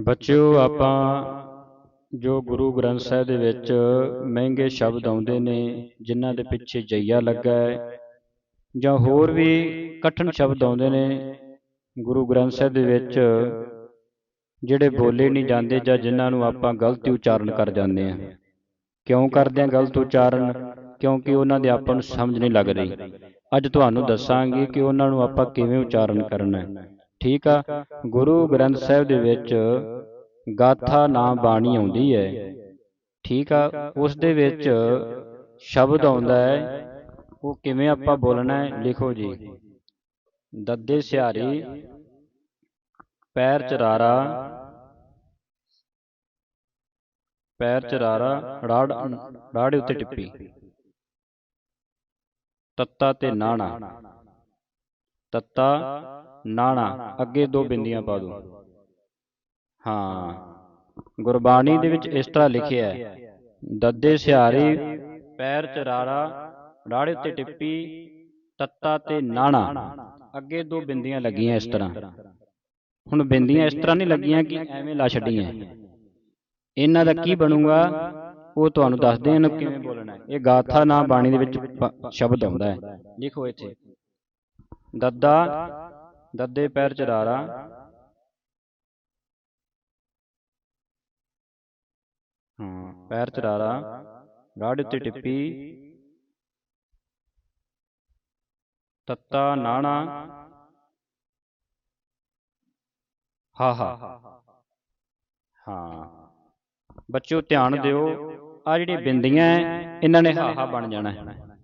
ਬੱਚਿਓ, ਆਪਾਂ ਜੋ ਗੁਰੂ ਗ੍ਰੰਥ ਸਾਹਿਬ ਦੇ ਵਿੱਚ ਮਹਿੰਗੇ ਸ਼ਬਦ ਆਉਂਦੇ ਨੇ, ਜਿਨ੍ਹਾਂ ਦੇ ਪਿੱਛੇ ਜਈਆ ਲੱਗਾ ਹੈ, ਜਾਂ ਹੋਰ ਵੀ ਕਠਿਨ ਸ਼ਬਦ ਆਉਂਦੇ ਨੇ, ਗੁਰੂ ਗ੍ਰੰਥ ਸਾਹਿਬ ਦੇ ਵਿੱਚ, ਜਿਹੜੇ ਬੋਲੇ ਨਹੀਂ ਜਾਂਦੇ ਜਾਂ ਜਿਨ੍ਹਾਂ ਨੂੰ ਆਪਾਂ ਗਲਤੀ ਉਚਾਰਨ ਕਰ ਜਾਂਦੇ ਹਾਂ। ਕਿਉਂ ਕਰਦੇ ਹਾਂ ਗਲਤ ਉਚਾਰਨ? ਕਿਉਂਕਿ ਉਹਨਾਂ ਦੇ ਆਪਾਂ ਨੂੰ ਸਮਝ ਨਹੀਂ ਲੱਗ ਰਹੀ। ਅੱਜ ਤੁਹਾਨੂੰ ਦੱਸਾਂਗੇ ਕਿ ਉਹਨਾਂ ਨੂੰ ਆਪਾਂ ਕਿਵੇਂ ਉਚਾਰਨ ਕਰਨਾ ਹੈ। ਠੀਕ ਆ। ਗੁਰੂ ਗ੍ਰੰਥ ਸਾਹਿਬ ਦੇ ਵਿੱਚ ਗਾਥਾ ਨਾਮ ਬਾਣੀ ਆਉਂਦੀ ਹੈ। ਠੀਕ ਆ। ਉਸ ਦੇ ਵਿੱਚ ਸ਼ਬਦ ਆਉਂਦਾ ਹੈ। ਉਹ ਕਿਵੇਂ ਆਪਾਂ ਬੋਲਣਾ ਹੈ? ਲਿਖੋ ਜੀ। ਦੱਦੇ ਸਿਹਾਰੀ, ਪੈਰ ਚਰਾਰਾ ਪੈਰ ਚਰਾਰਾ, ਰਾੜ, ਰਾੜੇ ਉੱਤੇ ਟਿੱਪੀ। ਤੱਤਾ ਤੇ ਨਾਣਾ। ਤੱਤਾ ਨਾਣਾ ਅੱਗੇ ਦੋ ਬਿੰਦੀਆਂ ਪਾ ਦੋ। ਹਾਂ। ਗੁਰਬਾਣੀ ਦੇ ਵਿੱਚ ਇਸ ਤਰ੍ਹਾਂ ਲਿਖਿਆ ਹੈ। ਦੱਦੇ ਸਿਹਾਰੀ ਪੈਰ ਚਰਾਰਾ ਰਾੜੇ ਉੱਤੇ ਟਿੱਪੀ ਤੱਤਾ ਤੇ ਨਾਣਾ। ਅੱਗੇ ਦੋ ਬਿੰਦੀਆਂ ਲੱਗੀਆਂ ਇਸ ਤਰ੍ਹਾਂ। ਹੁਣ ਬਿੰਦੀਆਂ ਇਸ ਤਰ੍ਹਾਂ ਨਹੀਂ ਲੱਗੀਆਂ ਕਿ ਐਵੇਂ ਲਾ ਛੱਡੀਆਂ। ਇਹਨਾਂ ਦਾ ਕੀ ਬਣੂਗਾ? ਉਹ ਤੁਹਾਨੂੰ ਦੱਸਦੇ ਹਾਂ ਇਹਨੂੰ ਕਿਵੇਂ ਬੋਲਣਾ ਹੈ। ਇਹ ਗਾਥਾ ਨਾਮ ਬਾਣੀ ਦੇ ਵਿੱਚ ਸ਼ਬਦ ਆਉਂਦਾ ਹੈ। ਲਿਖੋ ਇੱਥੇ। ਦੱਦਾ ਦੱਦੇ ਪੈਰ ਚਰਾਰਾ ਹਾਂ ਪੈਰ ਚਰਾਰਾ ਰਾੜ ਉੱਤੇ ਟਿੱਪੀ। ਤੱਤਾ ਨਾਣਾ। ਹਾ ਹਾ। ਹਾਂ ਬੱਚਿਓ ਧਿਆਨ ਦਿਓ। ਆ ਜਿਹੜੀਆਂ ਬਿੰਦੀਆਂ ਇਹਨਾਂ ਨੇ ਹਾ ਹਾ ਬਣ ਜਾਣਾ। ਹੈ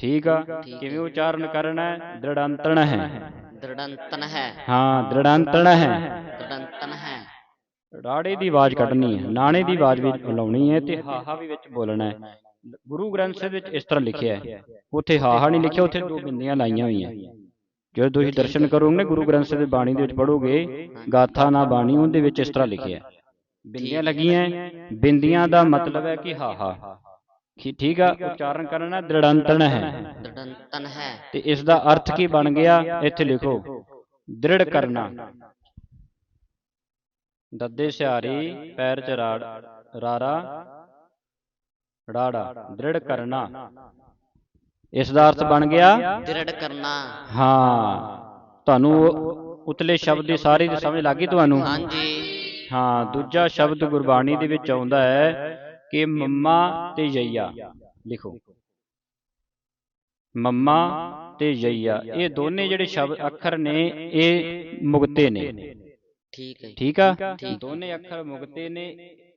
ਠੀਕ ਆ। ਕਿਵੇਂ ਉਚਾਰਨ ਕਰਨਾ ਹੈ। ਦ੍ਰਿੜੰਤਣ ਹੈ। ਦ੍ਰਿੜੰਤਨ ਹੈ। ਹਾਂ ਦ੍ਰਿੜੰਤਣ ਹੈ। ਦ੍ਰਿੜੰਤਨ ਹੈ। ਰਾੜੇ ਦੀ ਆਵਾਜ਼ ਕੱਢਣੀ ਹੈ ਨਾਣੇ ਦੀ ਆਵਾਜ਼ ਵੀ ਲਾਉਣੀ ਹੈ ਤੇ ਹਾਹਾ ਵੀ ਵਿੱਚ ਬੋਲਣਾ ਹੈ। ਗੁਰੂ ਗ੍ਰੰਥ ਸਾਹਿਬ ਵਿੱਚ ਇਸ ਤਰ੍ਹਾਂ ਲਿਖਿਆ ਹੈ ਉੱਥੇ ਹਾਹਾ ਨਹੀਂ ਲਿਖਿਆ ਉੱਥੇ ਦੋ ਬਿੰਦੀਆਂ ਲਾਈਆਂ ਹੋਈਆਂ। ਜਦੋਂ ਤੁਸੀਂ ਦਰਸ਼ਨ ਕਰੋਗੇ ਨਾ ਗੁਰੂ ਗ੍ਰੰਥ ਸਾਹਿਬ ਦੀ ਬਾਣੀ ਦੇ ਵਿੱਚ ਪੜੋਗੇ ਗਾਥਾ ਨਾ ਬਾਣੀ ਉਹਦੇ ਵਿੱਚ ਇਸ ਤਰ੍ਹਾਂ ਲਿਖਿਆ ਹੈ। ਬਿੰਦੀਆਂ ਲੱਗੀਆਂ। ਬਿੰਦੀਆਂ ਦਾ ਮਤਲਬ ਹੈ ਕਿ ਹਾਹਾ। ਠੀਕ ਆ ਉਚਾਰਨ ਕਰਨਾ ਦ੍ਰਿੜੰਤਣ ਹੈ। ਦ੍ਰਿੜੰਤਨ ਹੈ। ਤੇ ਇਸ ਦਾ ਅਰਥ ਕੀ ਬਣ ਗਿਆ? ਇੱਥੇ ਲਿਖੋ। ਦ੍ਰਿੜ ਕਰਨਾ। ਦੱਦੇ ਸਿਹਾਰੀ ਪੈਰ ਚ ਰਾੜ ਰਾਰਾ ਰਾੜਾ। ਦ੍ਰਿੜ ਕਰਨਾ। ਇਸ ਦਾ ਅਰਥ ਬਣ ਗਿਆ? ਦ੍ਰਿੜ ਕਰਨਾ। ਹਾਂ। ਤੁਹਾਨੂੰ ਉਤਲੇ ਸ਼ਬਦ ਦੀ ਸਾਰੀ ਦੀ ਸਮਝ ਲੱਗੀ ਤੁਹਾਨੂੰ? ਹਾਂਜੀ। ਹਾਂ ਦੂਜਾ ਸ਼ਬਦ ਗੁਰਬਾਣੀ ਦੇ ਵਿੱਚ ਆਉਂਦਾ ਹੈ ਕਿ ਮੰਮਾ ਤੇ ਯਈਆ ਲਿਖੋ ਮੰਮਾ ਤੇ ਯਈਆ ਇਹ ਦੋਨੇ ਜਿਹੜੇ ਸ਼ਬਦ ਅੱਖਰ ਨੇ ਇਹ ਮੁਕਤੇ ਨੇ ਠੀਕ ਹੈ ਜੀ। ਠੀਕ ਆ ਦੋਨੇ ਅੱਖਰ ਮੁਕਤੇ ਨੇ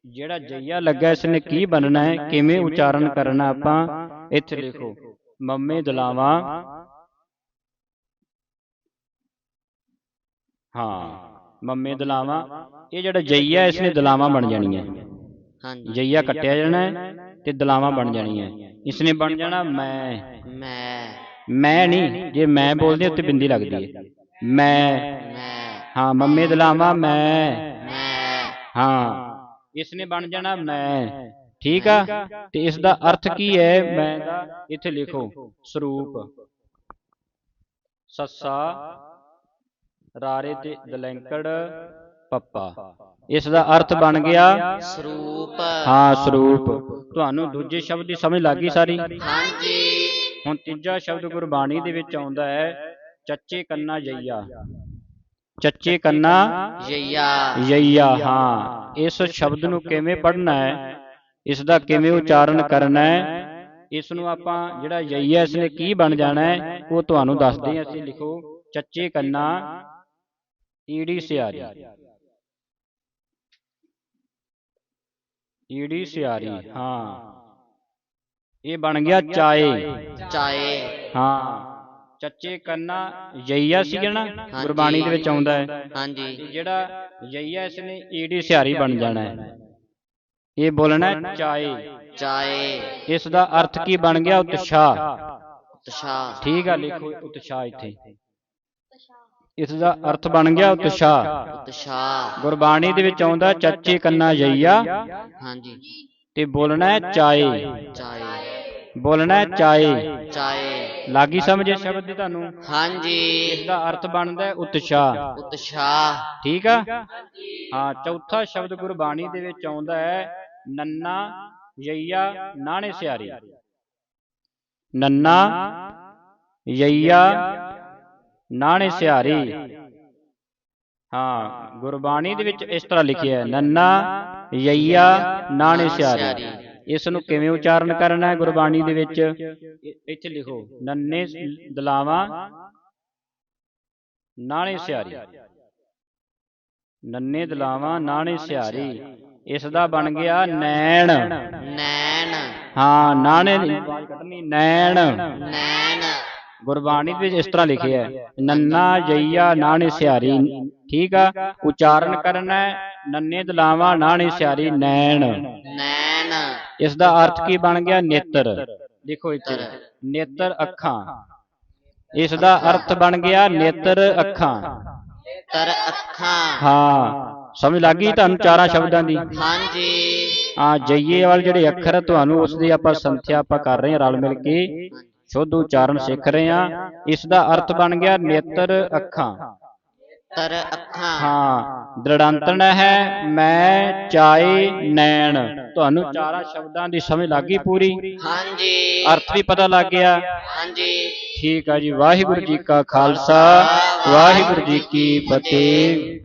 ਜਿਹੜਾ ਜਈਆ ਲੱਗਾ ਇਸ ਨੇ ਕੀ ਬਣਨਾ ਹੈ ਕਿਵੇਂ ਉਚਾਰਨ ਕਰਨਾ ਆਪਾਂ ਇੱਥੇ ਲਿਖੋ ਮੰਮੇ ਦਲਾਵਾ ਹਾਂ ਮੰਮੇ ਦਲਾਵਾ ਇਹ ਜਿਹੜਾ ਜਈਆ ਇਸ ਨੇ ਦਲਾਵਾਂ ਬਣ ਜਾਣੀਆਂ ਹਾਂਜੀ ਜਈਆ ਕੱਟਿਆ ਜਾਣਾ ਹੈ ਤੇ ਦਲਾਵਾਂ ਬਣ ਜਾਣੀਆਂ। ਇਸ ਨੇ ਬਣ ਜਾਣਾ ਮੈਂ। ਮੈਂ। ਮੈਂ ਨਹੀਂ ਜੇ ਮੈਂ ਬੋਲਦੇ ਉੱਤੇ ਬਿੰਦੀ ਲੱਗਦੀ ਹੈ। ਮੈਂ। ਮੈਂ। ਹਾਂ ਮੰਮੇ ਦਲਾਵਾ ਮੈਂ। ਮੈਂ। ਹਾਂ। ਇਸ ਨੇ ਬਣ ਜਾਣਾ ਮੈਂ। ਠੀਕ ਆ? ਤੇ ਇਸ ਦਾ ਅਰਥ ਕੀ ਹੈ? ਮੈਂ ਦਾ ਇੱਥੇ ਲਿਖੋ। ਸਰੂਪ। ਸੱਸਾ। ਰਾਰੇ ਤੇ ਦਲੈਂਕੜ। ਪੱਪਾ। ਇਸ ਦਾ ਅਰਥ ਬਣ ਗਿਆ ਸਰੂਪ। ਹਾਂ ਸਰੂਪ। ਤੁਹਾਨੂੰ ਦੂਜੇ ਸ਼ਬਦ ਦੀ ਸਮਝ ਲੱਗ ਗਈ ਸਾਰੀ? ਹਾਂਜੀ। ਹੁਣ ਤੀਜਾ ਸ਼ਬਦ ਗੁਰਬਾਣੀ ਦੇ ਵਿੱਚ ਆਉਂਦਾ ਹੈ ਚੱਚੇ ਕੰਨਾ ਜਈਆ। ਚੱਚੇ ਕੰਨਾ ਯਈਆ ਯਈਆ ਹਾਂ। ਇਸ ਸ਼ਬਦ ਨੂੰ ਕਿਵੇਂ ਪੜ੍ਹਨਾ ਹੈ? ਇਸ ਦਾ ਕਿਵੇਂ ਉਚਾਰਨ ਕਰਨਾ ਹੈ? ਇਸ ਨੂੰ ਆਪਾਂ ਜਿਹੜਾ ਯਈਆ ਇਸ ਨੇ ਕੀ ਬਣ ਜਾਣਾ ਹੈ ਉਹ ਤੁਹਾਨੂੰ ਦੱਸਦੇ ਹਾਂ। ਅਸੀਂ ਲਿਖੋ ਚੱਚੇ ਕੰਨਾ ਈੜੀ ਸਿਆਰੀ। ਈੜੀ ਸਿਆਰੀ ਹਾਂ। ਇਹ ਬਣ ਗਿਆ ਚਾਏ। ਚਾਏ। ਹਾਂ। ਚੱਚੇ ਕੰਨਾ ਯਈਆ ਸੀਗਾ ਨਾ ਗੁਰਬਾਣੀ ਦੇ ਵਿੱਚ ਆਉਂਦਾ ਹੈ। ਹਾਂਜੀ। ਜਿਹੜਾ ਯਈਆ ਇਸ ਨੇ ਈੜੀ ਸਿਹਾਰੀ ਬਣ ਜਾਣਾ ਹੈ। ਇਹ ਬੋਲਣਾ ਚਾਏ। ਚਾਏ। ਇਸ ਦਾ ਅਰਥ ਕੀ ਬਣ ਗਿਆ? ਉਤਸ਼ਾਹ। ਉਤਸ਼ਾਹ। ਠੀਕ ਆ ਲਿਖੋ ਉਤਸ਼ਾਹ ਇੱਥੇ। ਇਸ ਦਾ ਅਰਥ ਬਣ ਗਿਆ ਉਤਸ਼ਾਹ। ਉਤਸ਼ਾਹ। ਗੁਰਬਾਣੀ ਦੇ ਵਿੱਚ ਆਉਂਦਾ ਚਾਚੇ ਕੰਨਾ ਯਈਆ ਹਾਂਜੀ। ਤੇ ਬੋਲਣਾ ਹੈ ਚਾਏ। ਚਾਏ। ਬੋਲਣਾ ਹੈ ਚਾਏ। ਚਾਏ। ਲਾਗੀ ਸਮਝੇ ਸ਼ਬਦ ਦੀ ਤੁਹਾਨੂੰ? ਹਾਂਜੀ। ਇਸ ਦਾ ਅਰਥ ਬਣਦਾ ਹੈ ਉਤਸ਼ਾਹ। ਉਤਸ਼ਾਹ। ਠੀਕ ਆ? ਹਾਂ ਚੌਥਾ ਸ਼ਬਦ ਗੁਰਬਾਣੀ ਦੇ ਵਿੱਚ ਆਉਂਦਾ ਹੈ ਨੰਨਾ ਯਈਆ ਨਾਣੇ ਸਿਆਰੀ। ਨੰਨਾ ਯਈਆ ਨਾਣੇ ਸਿਆਰੀ ਹਾਂ ਗੁਰਬਾਣੀ ਦੇ ਵਿੱਚ ਇਸ ਤਰ੍ਹਾਂ ਲਿਖਿਆ ਹੈ ਨੰਨਾ ਯਈਆ ਨਾਣੇ ਸਿਆਰੀ ਇਸ ਨੂੰ ਕਿਵੇਂ ਉਚਾਰਨ ਕਰਨਾ ਹੈ ਗੁਰਬਾਣੀ ਦੇ ਵਿੱਚ? ਇੱਥੇ ਲਿਖੋ ਨੰਨੇ ਦਲਾਵਾਂ ਨਾਣੇ ਸਿਆਰੀ ਨੰਨੇ ਦਲਾਵਾਂ ਨਾਣੇ ਸਿਆਰੀ ਇਸ ਦਾ ਬਣ ਗਿਆ ਨੈਣ। ਨੈਣ। ਹਾਂ ਨਾਣੇ ਦੀ ਆਵਾਜ਼ ਕੱਢਣੀ ਨੈਣ। ਨੈਣ। ਗੁਰਬਾਣੀ ਵਿੱਚ ਇਸ ਤਰ੍ਹਾਂ ਲਿਖਿਆ ਹੈ ਨੰਨਾ ਜਈਆ ਨਾਣੇ ਸਿਆਰੀ ਠੀਕ ਆ? ਉਚਾਰਨ ਕਰਨਾ ਨੰਨੇ ਦਲਾਵਾਂ ਨਾਣੇ ਸਿਆਰੀ ਨੈਣ। ਨੈਣ। ਇਸ ਦਾ ਅਰਥ ਕੀ ਬਣ ਗਿਆ? ਨੇਤਰ। ਦੇਖੋ ਇੱਥੇ ਨੇਤਰ। ਅੱਖਾਂ। ਇਸ ਦਾ ਅਰਥ ਬਣ ਗਿਆ ਨੇਤਰ ਅੱਖਾਂ। ਤਰ ਅੱਖਾਂ। ਹਾਂ। ਸਮਝ ਲੱਗੀ ਤੁਹਾਨੂੰ ਚਾਰਾਂ ਸ਼ਬਦਾਂ ਦੀ? ਹਾਂਜੀ। ਆ ਜਈਏ ਵਾਲੇ ਜਿਹੜੇ ਅੱਖਰ ਤੁਹਾਨੂੰ ਉਸ ਦੀ ਆਪਾਂ ਸੰਥਿਆ ਆਪਾਂ ਕਰ ਰਹੇ ਹਾਂ ਰਲ ਮਿਲ ਕੇ। ਸ਼ੁੱਧ ਉਚਾਰਨ ਸਿੱਖ ਰਹੇ ਹਾਂ ਇਸ ਦਾ ਅਰਥ ਬਣ ਗਿਆ ਨੇਤਰ ਅੱਖਾਂ। ਤਰ ਅੱਖਾਂ। ਹਾਂ ਦ੍ਰਿੜੰਤਨ ਹੈ ਮੈਂ ਚਾਏ ਨੈਣ। ਤੁਹਾਨੂੰ ਚਾਰਾਂ ਸ਼ਬਦਾਂ ਦੀ ਸਮਝ ਲੱਗ ਗਈ ਪੂਰੀ? ਹਾਂਜੀ। ਅਰਥ ਵੀ ਪਤਾ ਲੱਗ ਗਿਆ। ਹਾਂਜੀ। ਠੀਕ ਆ ਜੀ ਵਾਹਿਗੁਰੂ ਜੀ ਕਾ ਖਾਲਸਾ ਵਾਹਿਗੁਰੂ ਜੀ ਕੀ ਫਤਿਹ।